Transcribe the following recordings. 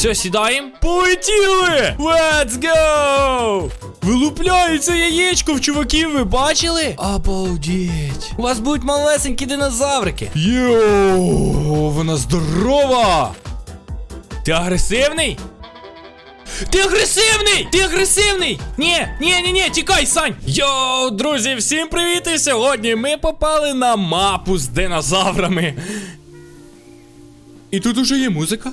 Все, сідаємо. Полетіли! Let's go! Вилупляється яєчко в чуваків, ви бачили? Обалдеть. У вас будуть малесенькі динозаврики. Йоу, вона здорова! Ти агресивний? Ти агресивний! Ти агресивний! Ні, ні, ні, ні, тікай, Сань! Йоу, друзі, всім привіт! І сьогодні ми попали на мапу з динозаврами. І тут уже є музика.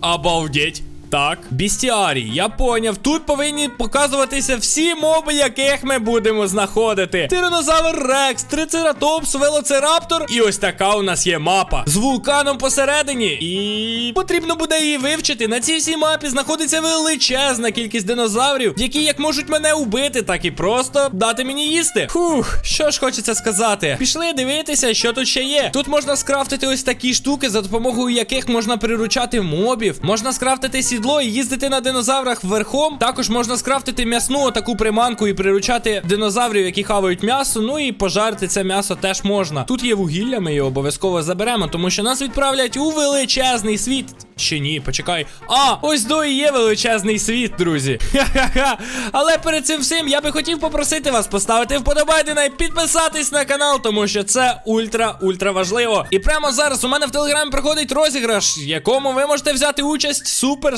Обалдеть. Так, бістіарій, я поняв. Тут повинні показуватися всі моби, яких ми будемо знаходити. Тиранозавр Рекс, Трицератопс, Велоцираптор. І ось така у нас є мапа з вулканом посередині. І потрібно буде її вивчити. На цій всій мапі знаходиться величезна кількість динозаврів, які як можуть мене убити, так і просто дати мені їсти. Фух, що ж хочеться сказати. Пішли дивитися, що тут ще є. Тут можна скрафтити ось такі штуки, за допомогою яких можна приручати мобів. Можна скрафтити сідло і їздити на динозаврах верхом. Також можна скрафтити м'ясну таку приманку і приручати динозаврів, які хавають м'ясо. Ну і пожарити це м'ясо теж можна. Тут є вугілля, ми його обов'язково заберемо, тому що нас відправлять у величезний світ. Чи ні, почекай. А, ось до і є величезний світ, друзі. Ха-ха-ха. Але перед цим всім я би хотів попросити вас поставити вподобайдена і підписатись на канал, тому що це ультра-ультра важливо. І прямо зараз у мене в телеграмі проходить розіграш, в якому ви можете взяти участь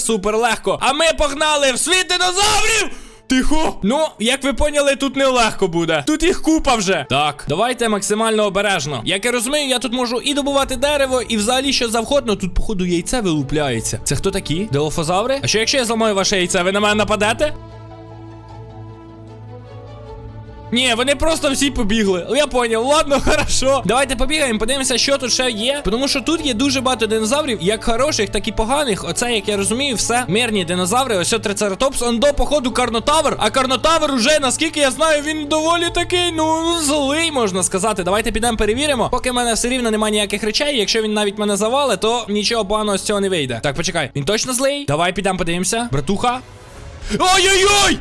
супер-супер легко. А ми погнали в світ динозаврів! Тихо! Ну, як ви поняли, тут нелегко буде. Тут їх купа вже. Так, давайте максимально обережно. Як я розумію, я тут можу і добувати дерево, і взагалі що завгодно. Тут, походу, яйце вилупляється. Це хто такі? Делофозаври? А що якщо я зламаю ваше яйце, ви на мене нападете? Ні, вони просто всі побігли. Я поняв, ладно, хорошо. Давайте побігаємо, подивимося, що тут ще є. Тому що тут є дуже багато динозаврів, як хороших, так і поганих. Оце, як я розумію, все мирні динозаври. Ось трицератопс. Он до походу Карнотавр. А Карнотавр уже, наскільки я знаю, він доволі такий, ну, злий, можна сказати. Давайте підемо перевіримо. Поки в мене все рівно немає ніяких речей. Якщо він навіть мене завалить, то нічого поганого з цього не вийде. Так, почекай, він точно злий? Давай підемо подивимося. Братуха. Ой-ой-ой!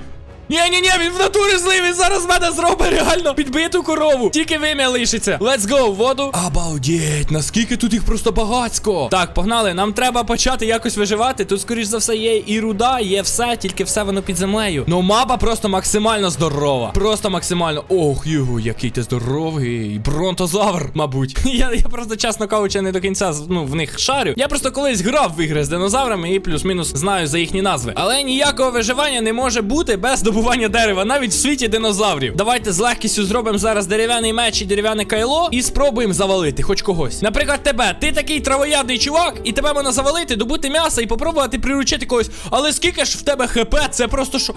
Ні, ні, ні, він в натурі злий, він зараз мене зробить реально підбиту корову. Тільки вим'я лишиться. Let's go, воду. Обалдеть, наскільки тут їх просто багацько. Так, погнали. Нам треба почати якось виживати. Тут, скоріш за все, є і руда, є все, тільки все воно під землею. Ну, мапа просто максимально здорова. Просто максимально. Ох, його, який ти здоровий. Бронтозавр, мабуть. Я, я просто, чесно кажучи, не до кінця ну, в них шарю. Я просто колись грав в ігри з динозаврами і плюс-мінус знаю за їхні назви. Але ніякого виживання не може бути без добування дерева, навіть в світі динозаврів. Давайте з легкістю зробимо зараз дерев'яний меч і дерев'яне кайло і спробуємо завалити хоч когось. Наприклад, тебе. Ти такий травоядний чувак, і тебе можна завалити, добути м'яса і попробувати приручити когось. Але скільки ж в тебе хп? Це просто що.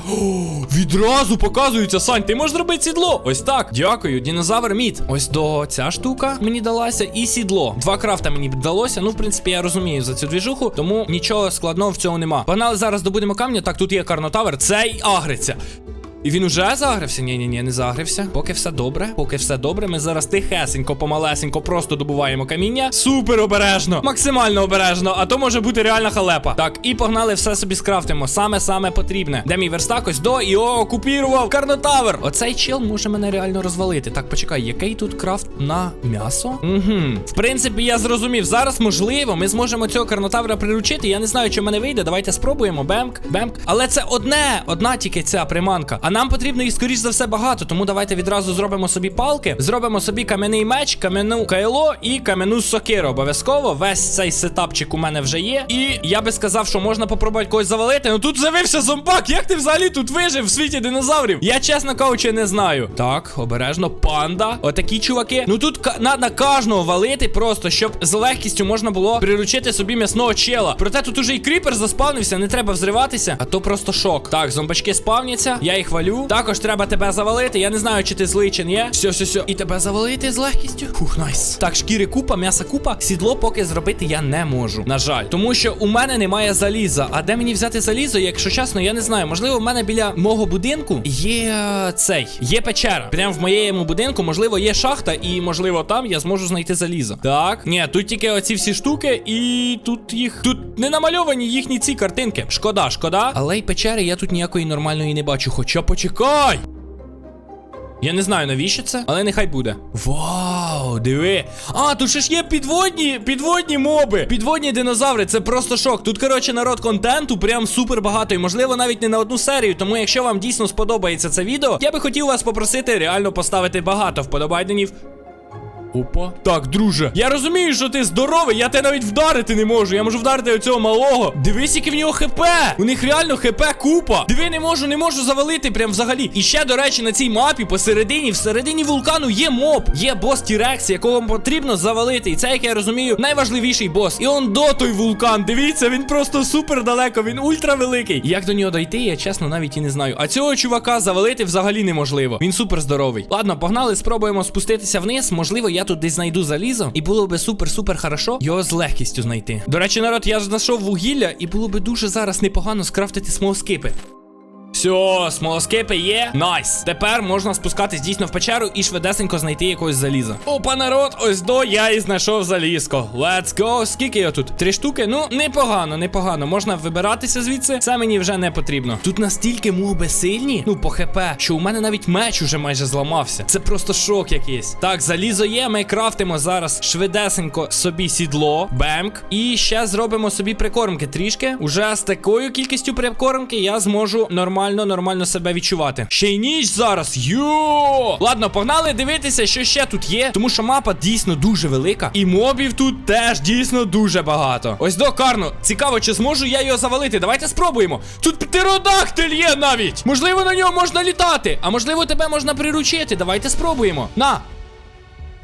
Відразу показується, Сань, ти можеш зробити сідло. Ось так. Дякую, динозавр мід. Ось до ця штука мені далася, і сідло. Два крафта мені вдалося. Ну, в принципі, я розумію за цю двіжуху, тому нічого складного в цьому нема. Погнали зараз добудемо камня. Так, тут є карнотавр. Цей агриться. І він уже загрився? Ні, ні, ні, не загрився. Поки все добре, поки все добре. Ми зараз тихесенько, помалесенько, просто добуваємо каміння. Супер обережно, максимально обережно, а то може бути реальна халепа. Так, і погнали, все собі скрафтимо. Саме саме потрібне. Де мій верстак? Ось до і окупірував Карнотавр. Оцей чел може мене реально розвалити. Так, почекай, який тут крафт на м'ясо? Угу. В принципі, я зрозумів. Зараз можливо, ми зможемо цього карнотавра приручити. Я не знаю, чи в мене вийде. Давайте спробуємо. Бемк, бемк. Але це одне, одна тільки ця приманка. Нам потрібно їх, скоріш за все, багато. Тому давайте відразу зробимо собі палки, зробимо собі кам'яний меч, кам'яну кайло і кам'яну сокиру. Обов'язково. Весь цей сетапчик у мене вже є. І я би сказав, що можна попробувати когось завалити. Ну тут з'явився зомбак. Як ти взагалі тут вижив в світі динозаврів? Я, чесно кажучи, не знаю. Так, обережно, панда. Отакі чуваки. Ну тут на кожного валити просто, щоб з легкістю можна було приручити собі м'ясного чела. Проте тут уже і кріпер заспавнився, не треба взриватися, а то просто шок. Так, зомбачки спавняться, я їх валю. Також треба тебе завалити. Я не знаю, чи ти злий, чи ні. Все, все, все. І тебе завалити з легкістю. Фух, найс. Так, шкіри купа, м'яса купа. Сідло поки зробити я не можу. На жаль. Тому що у мене немає заліза. А де мені взяти залізо, якщо чесно, я не знаю. Можливо, в мене біля мого будинку є цей. Є печера. Прямо в моєму будинку, можливо, є шахта, і можливо там я зможу знайти залізо. Так. Ні, тут тільки оці всі штуки, і тут їх. Тут не намальовані їхні ці картинки. Шкода, шкода. Але й печери я тут ніякої нормальної не бачу. Хоча почекай. Я не знаю навіщо це, але нехай буде. Вау, диви. А, тут ще ж є підводні, підводні моби. Підводні динозаври, це просто шок. Тут, коротше, народ контенту прям супер багато. І можливо навіть не на одну серію. Тому якщо вам дійсно сподобається це відео, я би хотів вас попросити реально поставити багато вподобайденів. Опа. Так, друже. Я розумію, що ти здоровий, я тебе навіть вдарити не можу. Я можу вдарити оцього малого. Дивись, який в нього хп. У них реально хп купа. Диви, не можу, не можу завалити прям взагалі. І ще, до речі, на цій мапі посередині, всередині вулкану є моб. Є бос Тірекс, якого потрібно завалити. І це, як я розумію, найважливіший бос. І он до той вулкан. Дивіться, він просто супер далеко, він ультра великий. Як до нього дойти, я чесно навіть і не знаю. А цього чувака завалити взагалі неможливо. Він супер здоровий. Ладно, погнали, спробуємо спуститися вниз. Можливо, я тут десь знайду залізо, і було би супер-супер хорошо його з легкістю знайти. До речі, народ, я знайшов вугілля, і було би дуже зараз непогано скрафтити смолоскипи. Все, смолоскипи є. Найс. Тепер можна спускатись дійсно в печеру і швидесенько знайти якогось заліза. Опа, народ, ось до я і знайшов залізко. Let's go. Скільки його тут? Три штуки? Ну, непогано, непогано. Можна вибиратися звідси. Це мені вже не потрібно. Тут настільки моби сильні, ну по хп, що у мене навіть меч уже майже зламався. Це просто шок якийсь. Так, залізо є. Ми крафтимо зараз швидесенько собі сідло, бемк. І ще зробимо собі прикормки трішки. Уже з такою кількістю прикормки я зможу нормально, нормально себе відчувати. Ще й ніч зараз. Йо! Ладно, погнали дивитися, що ще тут є. Тому що мапа дійсно дуже велика. І мобів тут теж дійсно дуже багато. Ось до Карно. Цікаво, чи зможу я його завалити. Давайте спробуємо. Тут птеродактиль є навіть. Можливо, на нього можна літати. А можливо, тебе можна приручити. Давайте спробуємо. На.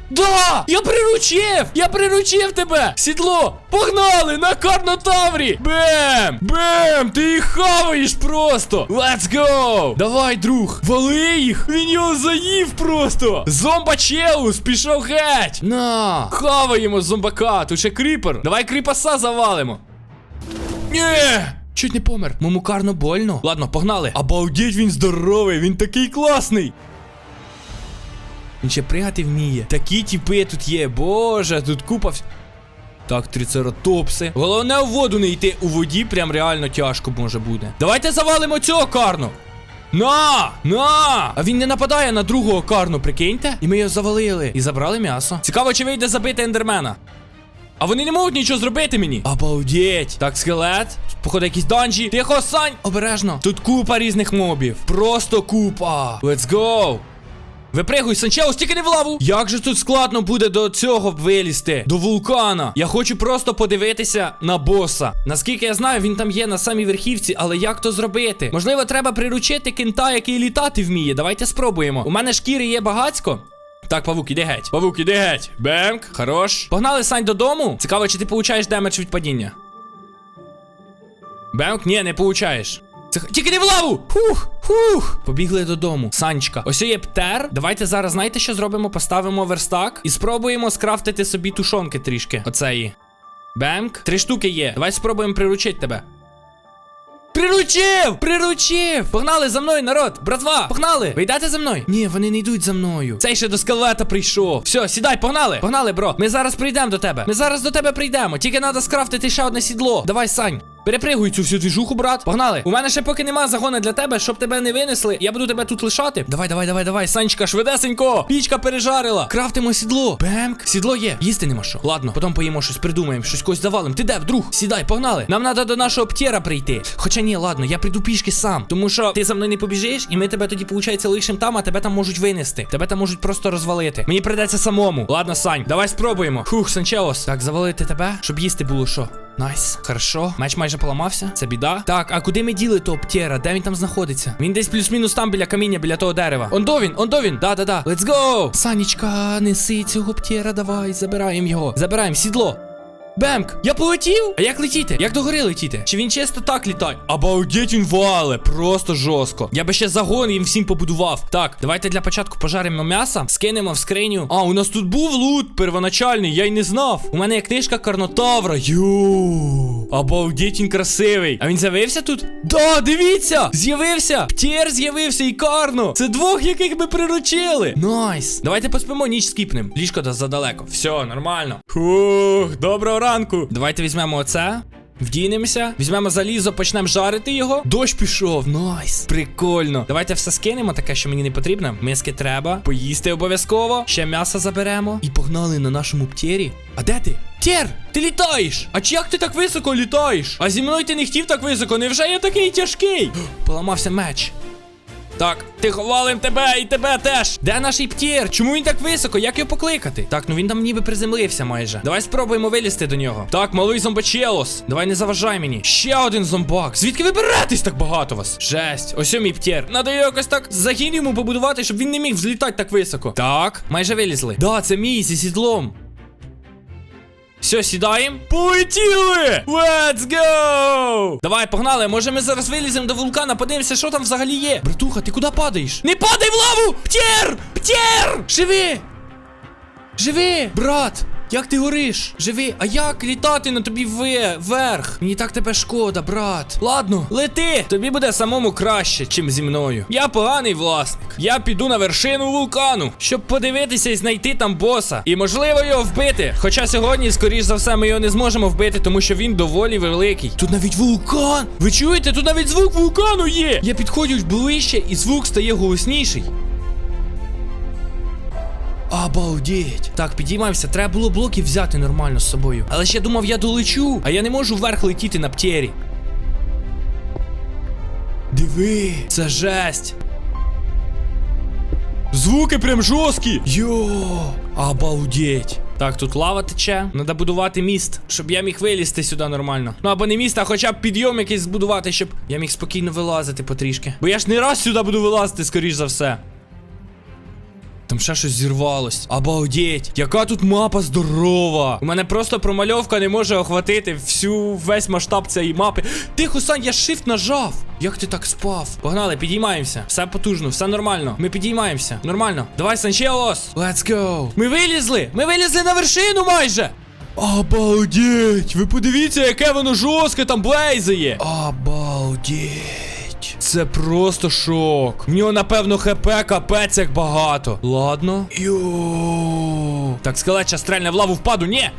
Да! Я приручив! Я приручив тебе! Сідло! Погнали! На карнотаврі! Бем! Бем! Ти їх хаваєш просто! Let's go! Давай, друг! Вали їх! Він його заїв просто! Зомба челус! Пішов геть! На! Хаваємо зомбака! Тут ще кріпер! Давай кріпаса завалимо! Ні! Чуть не помер. Мому карно больно. Ладно, погнали. Обалдеть, він здоровий, він такий класний. Він ще пригати вміє. Такі тіпи тут є. Боже, тут купа. вс- Так, трицератопси. Головне в воду не йти. У воді прям реально тяжко може буде. Давайте завалимо цього карну. На! На! А він не нападає на другого карну, прикиньте? І ми його завалили. І забрали м'ясо. Цікаво, чи вийде забити ендермена. А вони не можуть нічого зробити мені. Обалдеть. Так, скелет. Походу, якісь данжі. Тихо, сань. Обережно. Тут купа різних мобів. Просто купа. Let's go. Випригуй, Санчеус, тільки не в лаву. Як же тут складно буде до цього вилізти? До вулкана. Я хочу просто подивитися на боса. Наскільки я знаю, він там є на самій верхівці, але як то зробити? Можливо, треба приручити кента, який літати вміє. Давайте спробуємо. У мене шкіри є багацько. Так, павук, іди геть. Павук, іди геть. Бемк, хорош. Погнали сань додому. Цікаво, чи ти получаєш демедж від падіння. Бемк, ні, не получаєш. Тільки не в лаву! Хух, хух. Побігли додому. Санечка. Ось є птер. Давайте зараз, знаєте, що зробимо? Поставимо верстак і спробуємо скрафтити собі тушонки трішки. Оцеї. Бемк. Три штуки є. Давай спробуємо приручити тебе. Приручив! Приручив! Погнали за мною, народ! Братва! Погнали! Ви йдете за мною? Ні, вони не йдуть за мною. Цей ще до скелета прийшов. Все, сідай, погнали! Погнали, бро! Ми зараз прийдемо до тебе. Ми зараз до тебе прийдемо. Тільки треба скрафтити ще одне сідло. Давай, Сань. Перепригуй цю всю двіжуху, брат. Погнали. У мене ще поки нема загону для тебе, щоб тебе не винесли. Я буду тебе тут лишати. Давай, давай, давай, давай. Санечка, швидесенько. Пічка пережарила. Крафтимо сідло. Бемк. Сідло є. Їсти нема що. Ладно, потім поїмо щось придумаємо, щось когось завалим. Ти де, друг? Сідай, погнали. Нам треба до нашого птєра прийти. Хоча ні, ладно, я прийду пішки сам. Тому що ти за мною не побіжиш, і ми тебе тоді, виходить, лишим там, а тебе там можуть винести. Тебе там можуть просто розвалити. Мені прийдеться самому. Ладно, Сань, давай спробуємо. Хух, Санчеос. Так, завалити тебе, щоб їсти було що. Найс, хорошо. Меч майже поламався. Це біда. Так, а куди ми діли того птєра? Де він там знаходиться? Він десь плюс-мінус там біля каміння, біля того дерева. Ондо він, ондо він. Да, да, да. Let's go! Санічка, неси цього птєра, давай, забираємо його. Забираємо сідло. Бемк, я полетів? А як летіти? Як до гори летіти? Чи він чисто так літає? Обалдеть він вале, просто жорстко. Я би ще загон їм всім побудував. Так, давайте для початку пожаримо м'ясо, скинемо в скриню. А, у нас тут був лут первоначальний, я й не знав. У мене є книжка Карнотавра. Йоу. Обалдеть він красивий. А він з'явився тут? Да, дивіться! З'явився! Птєр з'явився і Карно. Це двох, яких ми приручили. Найс. Давайте поспимо, ніч скіпнем. Ліжко да задалеко. Все, нормально. Фух, доброго ранку. Давайте візьмемо оце. Вдінемося, візьмемо залізо, почнемо жарити його. Дощ пішов. Найс. Прикольно. Давайте все скинемо, таке, що мені не потрібно. Миски треба. Поїсти обов'язково. Ще м'ясо заберемо. І погнали на нашому птєрі. А де ти? Тєр, ти літаєш! А чи як ти так високо літаєш? А зі мною ти не хотів так високо, невже я такий тяжкий? Поламався меч. Так, тихо, валим тебе і тебе теж. Де наш птір? Чому він так високо? Як його покликати? Так, ну він там ніби приземлився майже. Давай спробуємо вилізти до нього. Так, малий зомбачелос. Давай не заважай мені. Ще один зомбак. Звідки ви беретесь так багато вас? Жесть. Ось мій птір. Надо його якось так загін йому побудувати, щоб він не міг взлітати так високо. Так, майже вилізли. Да, це мій зі сідлом. Все, сідаємо. Полетіли! Let's go! Давай, погнали. Може ми зараз виліземо до вулкана, подивимося, що там взагалі є. Братуха, ти куди падаєш? Не падай в лаву! Птєр! Птєр! Живи! Живи! Брат! Як ти гориш? Живи, а як літати на тобі ве- вверх? Мені так тебе шкода, брат. Ладно, лети! Тобі буде самому краще, чим зі мною. Я поганий власник. Я піду на вершину вулкану, щоб подивитися і знайти там боса. І можливо його вбити. Хоча сьогодні, скоріш за все, ми його не зможемо вбити, тому що він доволі великий. Тут навіть вулкан! Ви чуєте? Тут навіть звук вулкану є! Я підходжу ближче, і звук стає голосніший. Обалдеть. Так, підіймаємося. Треба було блоків взяти нормально з собою. Але я думав, я долечу, а я не можу вверх летіти на птєрі. Диви, це жесть. Звуки прям жорсткі. Йо, обалдеть. Так, тут лава тече. Надо будувати міст, щоб я міг вилізти сюди нормально. Ну або не міст, а хоча б підйом якийсь збудувати, щоб я міг спокійно вилазити потрішки. Бо я ж не раз сюди буду вилазити, скоріш за все. Там ще щось зірвалось. Обалдеть, яка тут мапа здорова. У мене просто промальовка не може охватити всю весь масштаб цієї мапи. Тихо, Сань, я shift нажав. Як ти так спав? Погнали, підіймаємося. Все потужно, все нормально. Ми підіймаємося. Нормально. Давай, Санчелос. Let's go. Ми вилізли. Ми вилізли на вершину майже. Обалдеть! Ви подивіться, яке воно жорстке там блейзає. Обалдеть. Це просто шок. В нього, напевно, хп капець як багато. Ладно. Так, скелет стрельне в лаву впаду. Ні.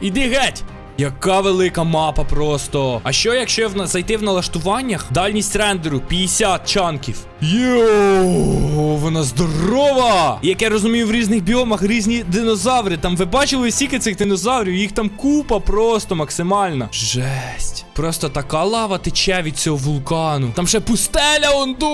Іди геть. Яка велика мапа просто. А що, якщо в зайти в налаштуваннях? Дальність рендеру 50 чанків. Йоу, вона здорова! Як я розумію, в різних біомах різні динозаври. Там ви бачили скільки цих динозаврів? Їх там купа просто максимальна. Жесть. Просто така лава тече від цього вулкану. Там ще пустеля онду.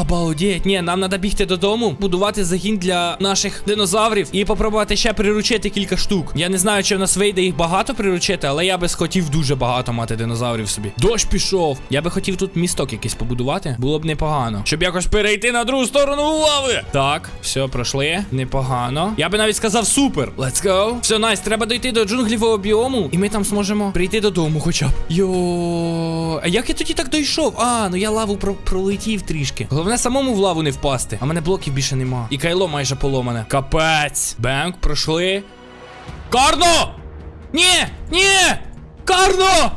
Обалдеть. Ні, нам треба бігти додому, будувати загін для наших динозаврів і попробувати ще приручити кілька штук. Я не знаю, чи в нас вийде їх багато приручити, але я би схотів дуже багато мати динозаврів собі. Дощ пішов. Я би хотів тут місток якийсь побудувати. Було б непогано. Щоб якось перейти на другу сторону лави. Так, все, пройшли. Непогано. Я би навіть сказав супер. Let's go. Все, найс, треба дойти до джунглівого біому, і ми там зможемо прийти додому хоча б. Йо. А як я тоді так дійшов? А, ну я лаву про пролетів трішки. Головне самому в лаву не впасти. А мене блоків більше нема. І кайло майже поломане. Капець. Бенк, пройшли. Карно! Ні! Ні! Карно!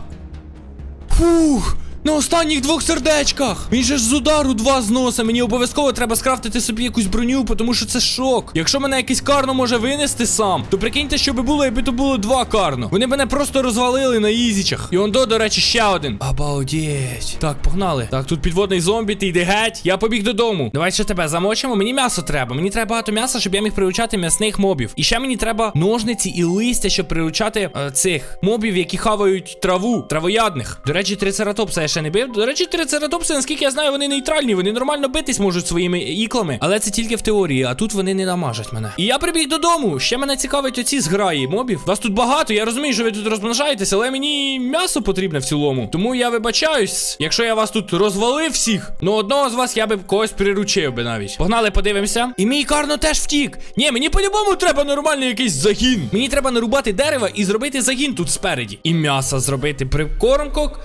Фух! На останніх двох сердечках! Він же ж з удару два зносить. Мені обов'язково треба скрафтити собі якусь броню, тому що це шок. Якщо мене якийсь карно може винести сам, то прикиньте, що би було, якби то було два карно. Вони мене просто розвалили на ізічах. І он до, до речі, ще один. Обалдеть. Так, погнали. Так, тут підводний зомбі, ти йди геть. Я побіг додому. Давай ще тебе замочимо. Мені м'ясо треба. Мені треба багато м'яса, щоб я міг приручати м'ясних мобів. І ще мені треба ножниці і листя, щоб приручати е, цих мобів, які хавають траву, травоядних. До речі, трицератопса я ще не бив. До речі, трицератопси, наскільки я знаю, вони нейтральні. Вони нормально битись можуть своїми іклами. Але це тільки в теорії, а тут вони не намажать мене. І я прибіг додому. Ще мене цікавить оці зграї мобів. Вас тут багато. Я розумію, що ви тут розмножаєтесь, але мені м'ясо потрібне в цілому. Тому я вибачаюсь, якщо я вас тут розвалив всіх. Ну одного з вас я би когось приручив би навіть. Погнали, подивимося. І мій карно теж втік. Ні, мені по-любому треба нормальний якийсь загін. Мені треба нарубати дерева і зробити загін тут спереді. І м'ясо зробити прикормкок.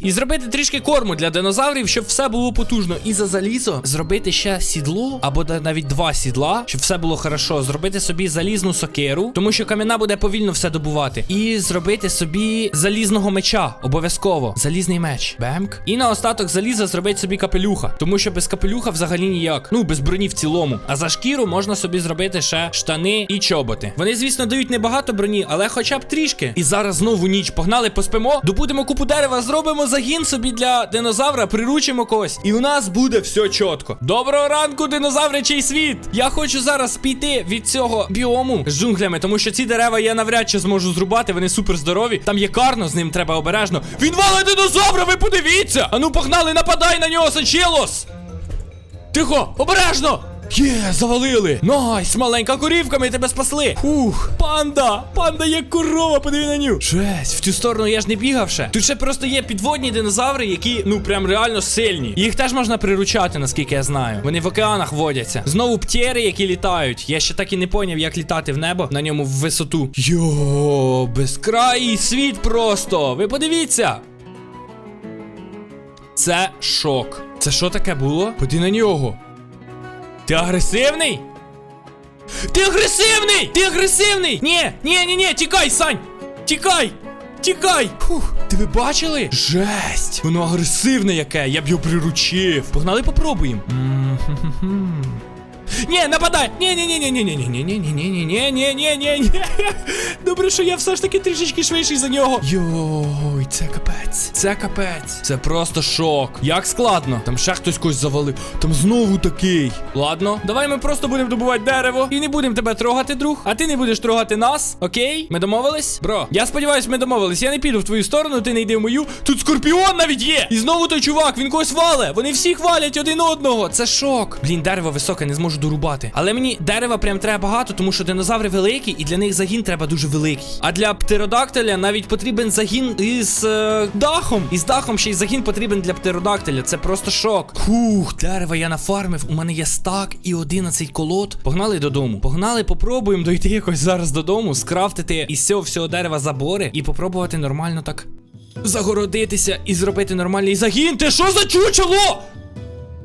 І зробити трішки корму для динозаврів, щоб все було потужно. І за залізо зробити ще сідло, або навіть два сідла, щоб все було хорошо. Зробити собі залізну сокиру, тому що кам'яна буде повільно все добувати. І зробити собі залізного меча. Обов'язково. Залізний меч. Бемк. І на остаток заліза зробити собі капелюха. Тому що без капелюха взагалі ніяк. Ну, без броні в цілому. А за шкіру можна собі зробити ще штани і чоботи. Вони, звісно, дають небагато броні, але хоча б трішки. І зараз знову ніч. Погнали, поспимо, добудемо купу дерева, зробимо загін собі для динозавра, приручимо когось. І у нас буде все чітко. Доброго ранку, динозавричий світ! Я хочу зараз піти від цього біому з джунглями, тому що ці дерева я навряд чи зможу зрубати, вони супер здорові. Там є карно, з ним треба обережно. Він валить динозавра, ви подивіться! Ану, погнали, нападай на нього, Санчелос! Тихо, обережно! Є, завалили! Найс, маленька корівка, ми тебе спасли! Фух, панда! Панда як корова, подиви на ню! Жесть, в цю сторону я ж не бігав ще. Тут ще просто є підводні динозаври, які, ну, прям реально сильні. Їх теж можна приручати, наскільки я знаю. Вони в океанах водяться. Знову птєри, які літають. Я ще так і не поняв, як літати в небо на ньому в висоту. Йо, безкраїй світ просто! Ви подивіться! Це шок. Це що таке було? Поди на нього. Ти агресивний? Ти агресивний! Ти агресивний! Ні, ні, ні, ні, тікай, Сань! Тікай! Тікай! Фух, ти ви бачили? Жесть! Воно агресивне яке, я б його приручив. Погнали попробуємо. Ні, нападай! Ні. Добре, що я все ж таки трішечки швидший за нього. Йой, це капець. Це капець. Це просто шок. Як складно. Там ще хтось когось завалив. Там знову такий. Ладно, давай ми просто будемо добувати дерево і не будемо тебе трогати, друг. А ти не будеш трогати нас. Окей? Ми домовились? Бро, я сподіваюся, ми домовились. Я не піду в твою сторону, ти не йди в мою. Тут скорпіон навіть є. І знову той чувак, він когось вале. Вони всіх валять один одного. Це шок. Блін, дерево високе, не зможу дорубати. Але мені дерева прям треба багато, тому що динозаври великі, і для них загін треба дуже великий. А для птеродактиля навіть потрібен загін із е, дахом. Із дахом ще й загін потрібен для птеродактиля. Це просто шок. Хух, дерева я нафармив. У мене є стак і 11 колод. Погнали додому. Погнали, попробуємо дойти якось зараз додому, скрафтити із цього всього дерева забори і попробувати нормально так загородитися і зробити нормальний загін. Ти що за чучело?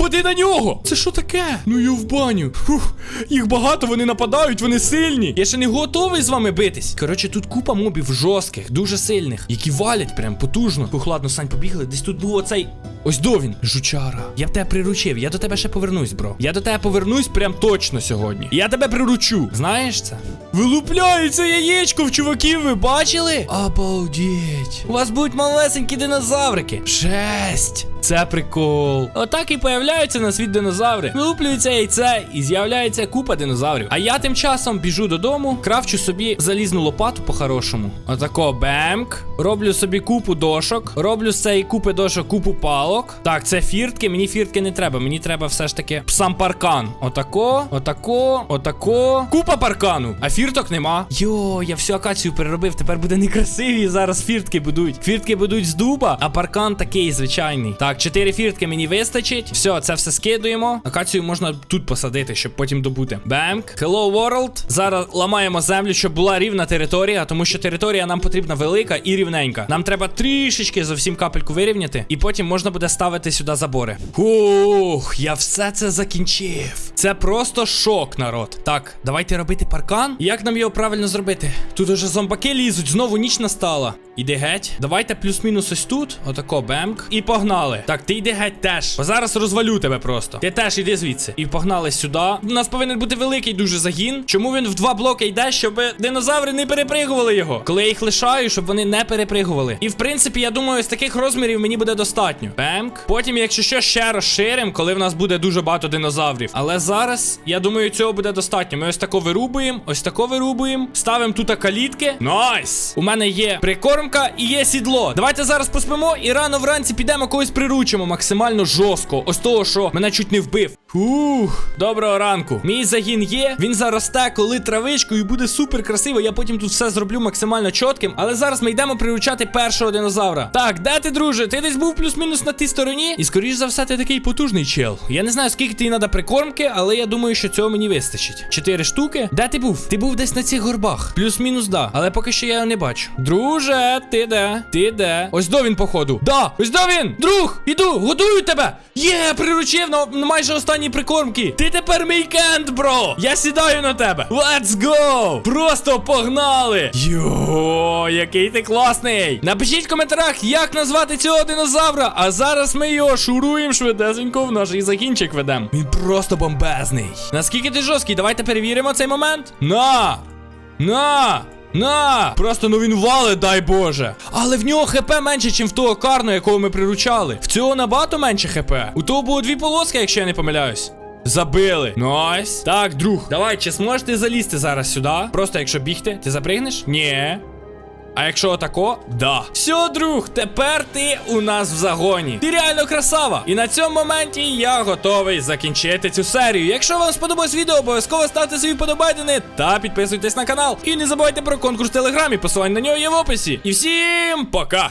Поди на нього! Це що таке? Ну я в баню. Фух, їх багато, вони нападають, вони сильні. Я ще не готовий з вами битись. Коротше, тут купа мобів жорстких, дуже сильних, які валять прям потужно. Фух, ладно, Сань, побігли. Десь тут був оцей. Ось до він, жучара. Я б тебе приручив, я до тебе ще повернусь, бро. Я до тебе повернусь прям точно сьогодні. Я тебе приручу. Знаєш це? Вилупляється яєчко в чуваків, ви бачили? Обалдеть. У вас будуть малесенькі динозаврики. Жесть. Це прикол. Отак і появляються на світ динозаври. Вилуплюється яйце і з'являється купа динозаврів. А я тим часом біжу додому, крафчу собі залізну лопату по-хорошому. Отако бемк. Роблю собі купу дошок. Роблю з цієї купи дошок купу палок. Так, це фіртки. Мені фіртки не треба. Мені треба все ж таки сам паркан. Отако, отако, отако. Купа паркану. А фірток нема. Йо, я всю акацію переробив. Тепер буде некрасиві. Зараз фіртки будуть. Фіртки будуть з дуба, а паркан такий звичайний. Так, чотири фіртки мені вистачить. Все, це все скидуємо. Акацію можна тут посадити, щоб потім добути. Бемк. Hello world. Зараз ламаємо землю, щоб була рівна територія, тому що територія нам потрібна велика і рівненька. Нам треба трішечки зовсім капельку вирівняти, і потім можна буде ставити сюди забори. Ух, я все це закінчив. Це просто шок, народ. Так, давайте робити паркан. Як нам його правильно зробити? Тут уже зомбаки лізуть, знову ніч настала. Іди геть. Давайте плюс-мінус ось тут. Отако бемк. І погнали. Так, ти йди геть теж. Бо зараз розвалю тебе просто. Ти теж іди звідси. І погнали сюди. У нас повинен бути великий дуже загін. Чому він в два блоки йде, щоб динозаври не перепригували його? Коли я їх лишаю, щоб вони не перепригували. І в принципі, я думаю, з таких розмірів мені буде достатньо. Бемк. Потім, якщо що, ще розширимо, коли в нас буде дуже багато динозаврів. Але зараз, я думаю, цього буде достатньо. Ми ось тако вирубуємо, ось тако вирубуємо. Ставимо тут калітки. Найс! У мене є прикормка і є сідло. Давайте зараз поспимо і рано вранці підемо когось приручимо максимально жорстко. Ось того, що мене чуть не вбив. Ух, доброго ранку. Мій загін є. Він заросте, коли травичкою буде супер красиво. Я потім тут все зроблю максимально чітким. Але зараз ми йдемо приручати першого динозавра. Так, де ти, друже? Ти десь був плюс-мінус на тій стороні? І скоріш за все, ти такий потужний чел. Я не знаю, скільки тобі треба прикормки, але я думаю, що цього мені вистачить. Чотири штуки. Де ти був? Ти був десь на цих горбах. Плюс-мінус, да. Але поки що я його не бачу. Друже, ти де? Ти де? Ось до він, походу. Да, ось до він! Друг! Іду, годую тебе! Є, приручив на майже останні прикормки. Ти тепер мій кент, бро! Я сідаю на тебе. Let's go! Просто погнали! Йо, який ти класний! Напишіть в коментарях, як назвати цього динозавра. А зараз ми його шуруємо швидесенько в наш загінчик ведемо. Він просто бомбезний. Наскільки ти жорсткий? Давайте перевіримо цей момент. На! На! На! Просто ну він валить, дай Боже. Але в нього хп менше, ніж в того карну, якого ми приручали. В цього набагато менше хп. У того було дві полоски, якщо я не помиляюсь. Забили. Найс. Так, друг, давай, чи зможеш ти залізти зараз сюди? Просто якщо бігти, ти запригнеш? Ні. А якщо отако, да. Все, друг, тепер ти у нас в загоні. Ти реально красава. І на цьому моменті я готовий закінчити цю серію. Якщо вам сподобалось відео, обов'язково ставте свої подобайдени та підписуйтесь на канал. І не забувайте про конкурс в телеграмі, посилання на нього є в описі. І всім пока!